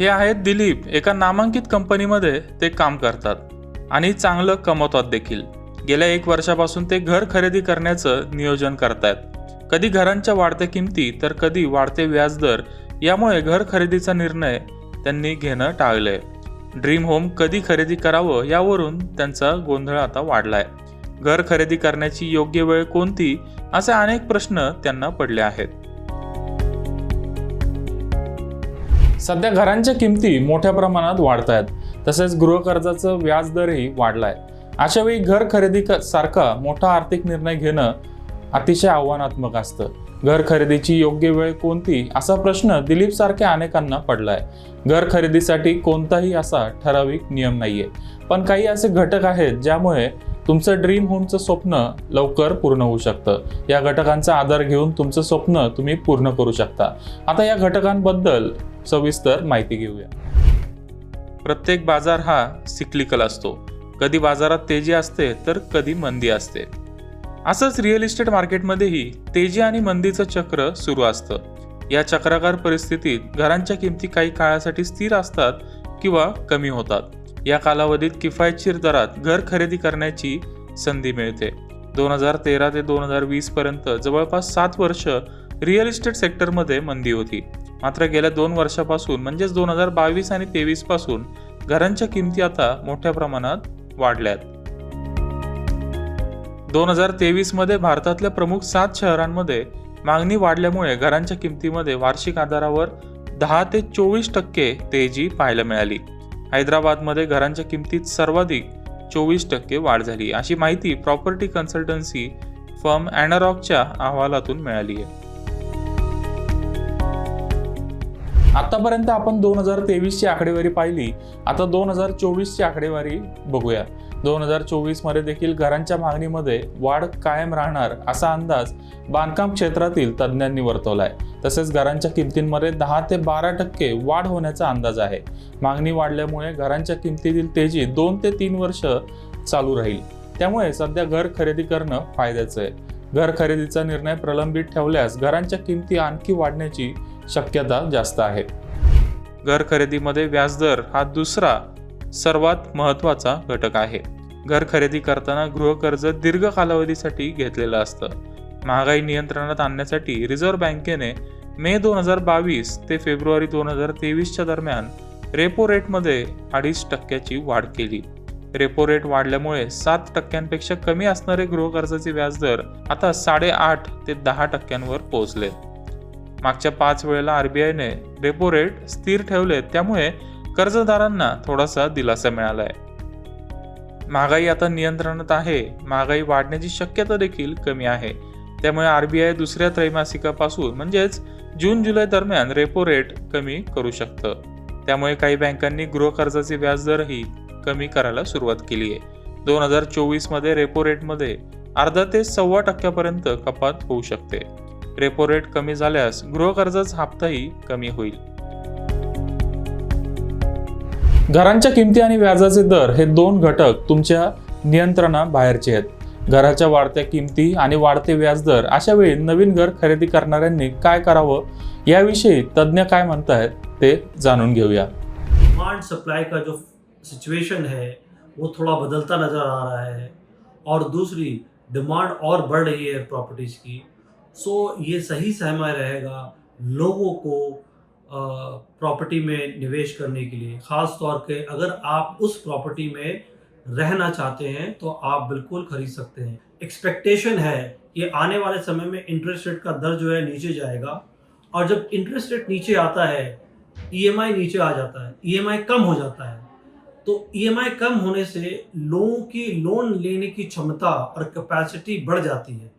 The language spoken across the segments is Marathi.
हे आहेत दिलीप. एका नामांकित कंपनीमध्ये ते काम करतात. आणि चांगलं कमवतात देखील. गेल्या एक वर्षापासून ते घर खरेदी करण्याचं नियोजन करतायत. कधी घरांच्या वाढत्या किमती तर कधी वाढते व्याजदर यामुळे घर खरेदीचा निर्णय त्यांनी घेणं टाळलंय. ड्रीम होम कधी खरेदी करावं यावरून त्यांचा गोंधळ आता वाढलाय. घर खरेदी करण्याची योग्य वेळ कोणती? असे अनेक प्रश्न त्यांना पडले आहेत. सध्या घरांच्या किमती मोठ्या प्रमाणात वाढत आहेत तसेच गृहकर्जाचं व्याजदरही वाढलाय. अशा वेळी घर खरेदी क- सारखा मोठा आर्थिक निर्णय घेणं अतिशय आव्हानात्मक असतं. घर खरेदीची योग्य वेळ कोणती? असा प्रश्न दिलीप सारख्या अनेकांना पडलाय. घर खरेदीसाठी कोणताही असा ठराविक नियम नाहीये. पण काही असे घटक आहेत ज्यामुळे तुमचं ड्रीम होमचं स्वप्न लवकर पूर्ण होऊ शकतं. या घटकांचा आधार घेऊन तुमचं स्वप्न तुम्ही पूर्ण करू शकता. आता या घटकांबद्दल सविस्तर माहिती घेऊया. प्रत्येक बाजार हा सिक्लिकल असतो. कधी बाजारात तेजी असते तर कधी मंदी असते. असंच रिअल इस्टेट मार्केटमध्येही तेजी आणि मंदीचं चक्र सुरू असतं. या चक्राकार परिस्थितीत घरांच्या किमती काही काळासाठी स्थिर असतात किंवा कमी होतात. या कालावधीत किफायतशीर दरात घर खरेदी करण्याची संधी मिळते. दोन हजार तेरा ते दोन हजार वीस पर्यंत जवळपास सात वर्ष रिअल इस्टेट सेक्टरमध्ये मंदी होती. मात्र गेल्या दोन वर्षापासून म्हणजेच दोन हजार बावीस आणि तेवीसपासून घरांच्या किमती आता मोठ्या प्रमाणात वाढल्यात. दोन हजार तेवीसमध्ये भारतातल्या प्रमुख सात शहरांमध्ये मागणी वाढल्यामुळे घरांच्या किमतीमध्ये वार्षिक आधारावर दहा ते चोवीस टक्के तेजी पाहायला मिळाली. हैदराबादमध्ये घरांच्या किमतीत सर्वाधिक चोवीस टक्के वाढ झाली. अशी माहिती प्रॉपर्टी कन्सल्टन्सी फर्म अॅनरॉकच्या अहवालातून मिळाली आहे. आतापर्यंत आपण दोन हजार तेवीसची आकडेवारी पाहिली. आता दोन हजार चोवीसची आकडेवारी बघूया. दोन हजार चोवीसमध्ये देखील घरांच्या मागणीमध्ये वाढ कायम राहणार असा अंदाज बांधकाम क्षेत्रातील तज्ज्ञांनी वर्तवला आहे तसेच घरांच्या किमतींमध्ये दहा ते बारा टक्के वाढ होण्याचा अंदाज आहे. मागणी वाढल्यामुळे घरांच्या किमतीतील तेजी दोन ते तीन वर्ष चालू राहील. त्यामुळे सध्या घर खरेदी करणं फायद्याचं आहे. घर खरेदीचा निर्णय प्रलंबित ठेवल्यास घरांच्या किमती आणखी वाढण्याची शक्यता जास्त आहे. घर खरेदीमध्ये व्याजदर हा दुसरा सर्वात महत्त्वाचा घटक आहे. घर खरेदी करताना गृहकर्ज दीर्घ कालावधीसाठी घेतलेलं असतं. महागाई नियंत्रणात आणण्यासाठी रिझर्व्ह बँकेने मे दोन हजार बावीस ते फेब्रुवारी दोन हजार तेवीसच्या दरम्यान रेपो रेटमध्ये अडीच टक्क्याची वाढ केली. रेपो रेट वाढल्यामुळे सात टक्क्यांपेक्षा कमी असणारे गृहकर्जाचे व्याजदर आता साडेआठ ते दहा टक्क्यांवर पोहोचले. मागच्या पाच वेळेला आरबीआयने रेपो रेट स्थिर ठेवले त्यामुळे कर्जदारांना थोडासा दिलासा मिळालाय. महागाई आता नियंत्रणात आहे. महागाई वाढण्याची शक्यता देखील कमी आहे. त्यामुळे आरबीआय दुसऱ्या त्रैमासिकापासून म्हणजेच जून जुलै दरम्यान रेपो रेट कमी करू शकतं. त्यामुळे काही बँकांनी गृहकर्जाचे व्याजदरही कमी करायला सुरुवात केली आहे. दोन हजार चोवीसमध्ये रेपो रेटमध्ये अर्धा ते सव्वा टक्क्यापर्यंत कपात होऊ शकते. रेपो रेट कमी झाल्यास गृहकर्जाचा हप्ताही कमी होईल. घरांच्या किमती आणि व्याजाचे दर हे दोन घटक तुमच्या नियंत्रणाबाहेरचे आहेत. घराच्या वाढत्या किमती आणि वाढते व्याजदर अशा वेळी नवीन घर खरेदी करणाऱ्यांनी काय करावं? याविषयी तज्ज्ञ काय म्हणतायत ते जाणून घेऊया. डिमांड सप्लाई का जो सिचुएशन है वो थोड़ा बदलता नज़र आ रहा है। और दूसरी डिमांड और बढ़ रही है प्रॉपर्टीज़ की। सो ये सही समय रहेगा लोगों को प्रॉपर्टी में निवेश करने के लिए। ख़ास तौर पे अगर आप उस प्रॉपर्टी में रहना चाहते हैं तो आप बिल्कुल खरीद सकते हैं। एक्सपेक्टेशन है कि आने वाले समय में इंटरेस्ट रेट का दर जो है नीचे जाएगा और जब इंटरेस्ट रेट नीचे आता है ईएमआई नीचे आ जाता है ईएमआई कम हो जाता है तो ईएमआई कम होने से लोगों की लोन लेने की क्षमता और कैपेसिटी बढ़ जाती है।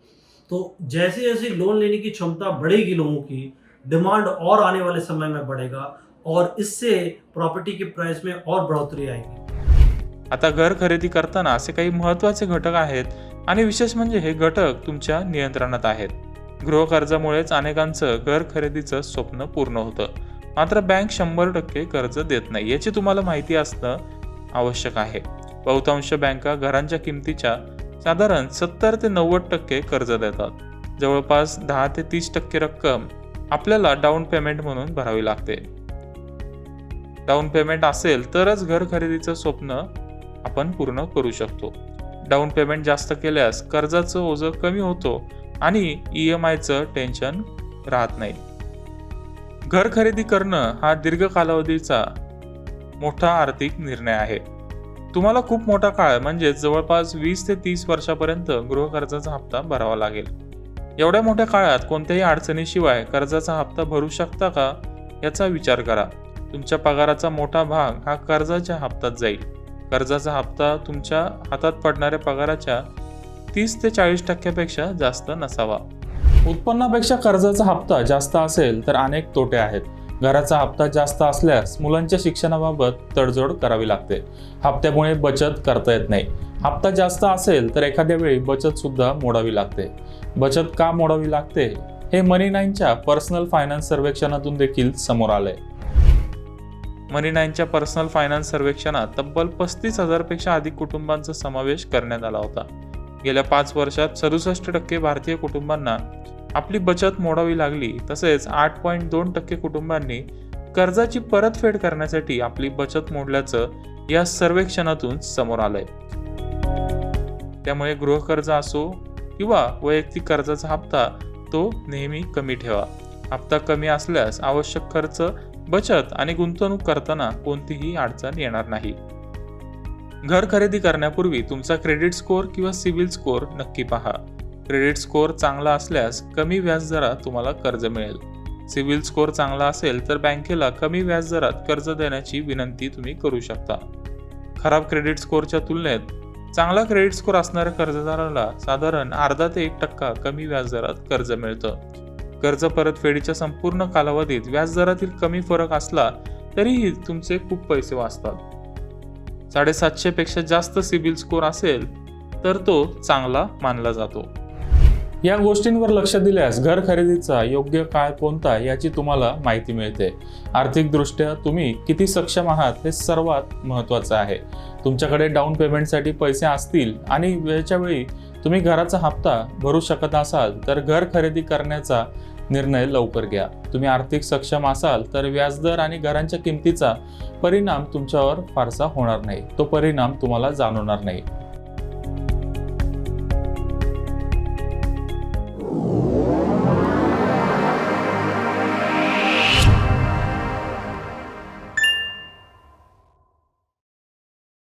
तो जैसे जैसे लोन लेने की क्षमता बढ़ेगी लोगों की डिमांड और आने वाले समय में बढ़ेगा और इससे प्रॉपर्टी के प्राइस में और बढ़ोतरी आएगी। आता घर खरेदी करताना असे काही महत्त्वाचे घटक आहेत आणि विशेष म्हणजे हे घटक तुमच्या नियंत्रणात आहेत. गृहकर्जामुळेच अनेकांचं घर खरेदीचं स्वप्न पूर्ण होतं. मात्र बँक शंभर टक्के कर्ज देत नाही याची तुम्हाला माहिती असणं आवश्यक आहे. बहुतांश बँका घरांच्या किमतीच्या साधारण सत्तर ते नव्वद टक्के कर्ज देतात. जवळपास दहा ते तीस टक्के रक्कम आपल्याला डाऊन पेमेंट म्हणून भरावी लागते. डाऊन पेमेंट असेल तरच घर खरेदीचं स्वप्न आपण पूर्ण करू शकतो. डाऊन पेमेंट जास्त केल्यास कर्जाचं ओझं कमी होतो आणि ई एम आयचं टेन्शन राहत नाही. घर खरेदी करणं हा दीर्घ कालावधीचा मोठा आर्थिक निर्णय आहे. तुम्हाला खूप मोठा काळ म्हणजे जवळपास वीस ते तीस वर्षापर्यंत गृहकर्जाचा हप्ता भरावा लागेल. एवढ्या मोठ्या काळात कोणत्याही अडचणीशिवाय कर्जाचा हप्ता भरू शकता का? याचा विचार करा. तुमच्या पगाराचा मोठा भाग हा कर्जाच्या हप्त्यात जाईल. कर्जाचा हप्ता तुमच्या हातात पडणाऱ्या पगाराच्या तीस ते चाळीस टक्क्यापेक्षा जास्त नसावा. उत्पन्नापेक्षा कर्जाचा हप्ता जास्त असेल तर अनेक तोटे आहेत. घराचा हप्ता जास्त असल्यास मुलांच्या शिक्षणाबाबत तडजोड करावी लागते. हप्त्यामुळे बचत करता येत नाही. हप्ता जास्त असेल तर एखाद्या वेळी बचत सुद्धा मोडावी लागते. बचत का मोडावी लागते? हे मनी नाईनच्या पर्सनल फायनान्स सर्वेक्षणातून देखील समोर आलंय. मनी नाईनच्या पर्सनल फायनान्स सर्वेक्षणात तब्बल पस्तीस हजारपेक्षा अधिक कुटुंबांचा समावेश करण्यात आला होता. गेल्या पाच वर्षात सदुसष्ट टक्के भारतीय कुटुंबांना आपली बचत मोडावी लागली तसेच आठ पॉईंट दोन टक्के कुटुंबांनी कर्जाची परतफेड करण्यासाठी आपली बचत मोडल्याचं या सर्वेक्षणातून समोर आलंय. त्यामुळे गृहकर्ज असो किंवा वैयक्तिक कर्जाचा हप्ता तो नेहमी कमी ठेवा. हप्ता कमी असल्यास आवश्यक खर्च बचत आणि गुंतवणूक करताना कोणतीही अडचण येणार नाही. घर खरेदी करण्यापूर्वी तुमचा क्रेडिट स्कोअर किंवा सिबिल स्कोअर नक्की पहा. क्रेडिट स्कोअर चांगला असल्यास कमी व्याजदरात तुम्हाला कर्ज मिळेल. सिबिल स्कोअर चांगला असेल तर बँकेला कमी व्याजदरात कर्ज देण्याची विनंती तुम्ही करू शकता. खराब क्रेडिट स्कोअरच्या तुलनेत चांगला क्रेडिट स्कोअर असणाऱ्या कर्जदाराला साधारण अर्धा ते एक टक्का कमी व्याजदरात कर्ज मिळतं. कर्ज परतफेडीच्या संपूर्ण कालावधीत व्याजदरातील कमी फरक असला तरीही तुमचे खूप पैसे वाचतात. साडेसातशे पेक्षा जास्त सिबिल स्कोर असेल तर तो चांगला मानला जातो. या गोष्टींवर लक्ष दिल्यास घर खरेदीचा योग्य काळ कोणता याची तुम्हाला माहिती मिळते. आर्थिकदृष्ट्या तुम्ही किती सक्षम आहात हे सर्वात महत्त्वाचं आहे. तुमच्याकडे डाऊन पेमेंटसाठी पैसे असतील आणि वेळच्या वेळी तुम्ही घराचा हप्ता भरू शकत असाल तर घर खरेदी करण्याचा निर्णय लवकर घ्या. तुम्ही आर्थिक सक्षम असाल तर व्याजदर आणि घरांच्या किमतीचा परिणाम तुमच्यावर फारसा होणार नाही. तो परिणाम तुम्हाला जाणवणार नाही.